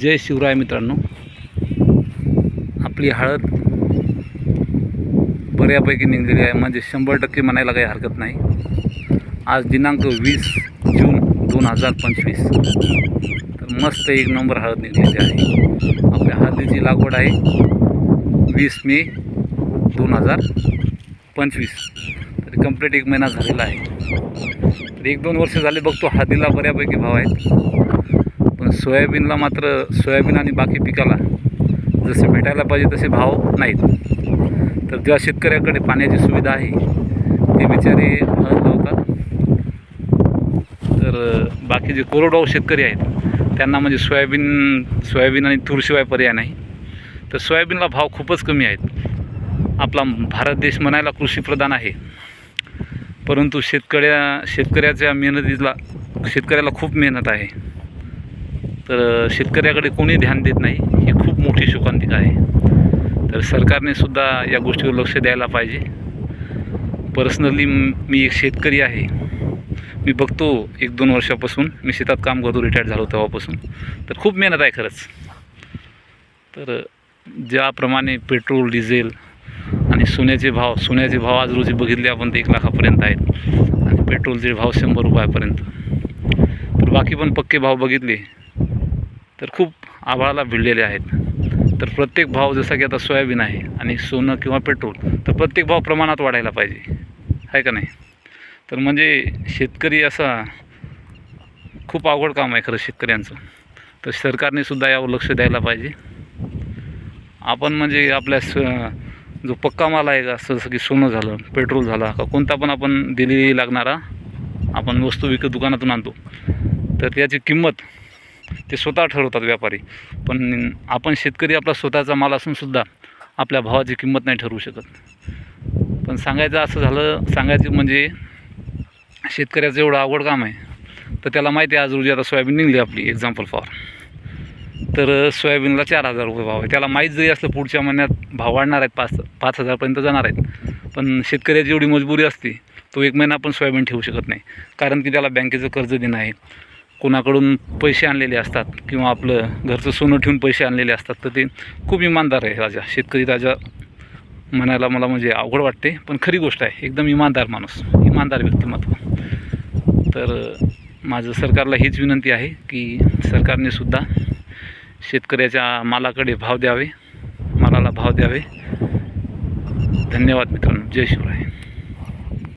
जय शिवराय मित्रांनो. आपली हळद बऱ्यापैकी निघलेली आहे. म्हणजे शंभर टक्के म्हणायला काही हरकत नाही. आज दिनांक वीस जून दोन हजार पंचवीस. तर मस्त एक नंबर हळद निघलेली आहे. आपल्या हळदीची लागवड आहे वीस मे दोन हजार पंचवीस. तर कंप्लीट एक महिना झालेला आहे. तर एक दोन वर्ष झाले बघतो हळदीला बऱ्यापैकी भाव आहेत. सोयाबीनला मात्र सोयाबीन आणि बाकी पिकाला जसे भेटायला पाहिजे तसे भाव नाहीत. तर जेव्हा शेतकऱ्याकडे पाण्याची सुविधा आहे ते बिचारे हळद लावतात. तर बाकी जे कोरडवाहू शेतकरी आहेत त्यांना म्हणजे सोयाबीन सोयाबीन आणि तूरशिवाय पर्याय नाही. तर सोयाबीनला भाव खूपच कमी आहेत. आपला भारत देश म्हणायला कृषीप्रधान आहे. परंतु शेतकऱ्या शेतकऱ्याच्या मेहनतीला शेतकऱ्याला खूप मेहनत आहे. तर शेतकऱ्याकडे कोणी ध्यान देत नाही ही खूप मोठी शोकांतिका आहे. तर सरकारने सुद्धा या गोष्टीवर लक्ष द्यायला पाहिजे. पर्सनली मी एक शेतकरी आहे. मी बघतो एक दोन वर्षापासून मी शेतात काम करतो रिटायर्ड झालो तेव्हापासून. तर खूप मेहनत आहे खरंच. तर ज्याप्रमाणे पेट्रोल डिझेल आणि सोन्याचे भाव सोन्याचे भाव आज रोजी बघितले आपण ते एक लाखापर्यंत आहेत आणि पेट्रोलचे भाव शंभर रुपयापर्यंत. तर बाकी पण पक्के भाव बघितले. तर खूप आभाळाला भिडलेले आहेत. तर प्रत्येक भाव जसा की आता सोयाबीन आहे आणि सोनं किंवा पेट्रोल तर प्रत्येक भाव प्रमाणात वाढायला पाहिजे. आहे का नाही? तर म्हणजे शेतकरी असा खूप अवघड काम आहे खरं शेतकऱ्यांचं. तर सरकारने सुद्धा यावर लक्ष द्यायला पाहिजे. आपण म्हणजे आपल्या स जो पक्का माल आहे का जसं की सोनं झालं पेट्रोल झाला का कोणता पण आपण दिलेली लागणारा आपण वस्तू विकत दुकानातून आणतो. तर त्याची किंमत ते स्वतः ठरवतात व्यापारी. पण आपण शेतकरी आपला स्वतःचा माल असूनसुद्धा आपल्या भावाची किंमत नाही ठरवू शकत. पण सांगायचं असं झालं सांगायचं म्हणजे शेतकऱ्याचं एवढं आवड काम आहे तर त्याला माहिती आहे आज रोजी आता सोयाबीन निघली आपली एक्झाम्पल फॉर तर सोयाबीनला चार हजार रुपये भाव आहे. त्याला माहीत जरी असलं पुढच्या महिन्यात भाव वाढणार आहेत पाच पाच हजारपर्यंत जाणार आहेत. पण शेतकऱ्याची एवढी मजबुरी असते तो एक महिना आपण सोयाबीन ठेवू शकत नाही. कारण की त्याला बँकेचं कर्ज देणं आहे. कोणाकडून पैसे आणलेले असतात किंवा आपलं घरचं सोनं ठेवून पैसे आणलेले असतात तर ते खूप इमानदार आहे राजा. शेतकरी राजा म्हणायला मला म्हणजे अवघड वाटते पण खरी गोष्ट आहे एकदम इमानदार माणूस इमानदार व्यक्तिमत्व. तर माझं सरकारला हीच विनंती आहे की सरकारने सुद्धा शेतकऱ्याच्या मालाकडे भाव द्यावे मालाला भाव द्यावे. धन्यवाद मित्रांनो जय शिवराय.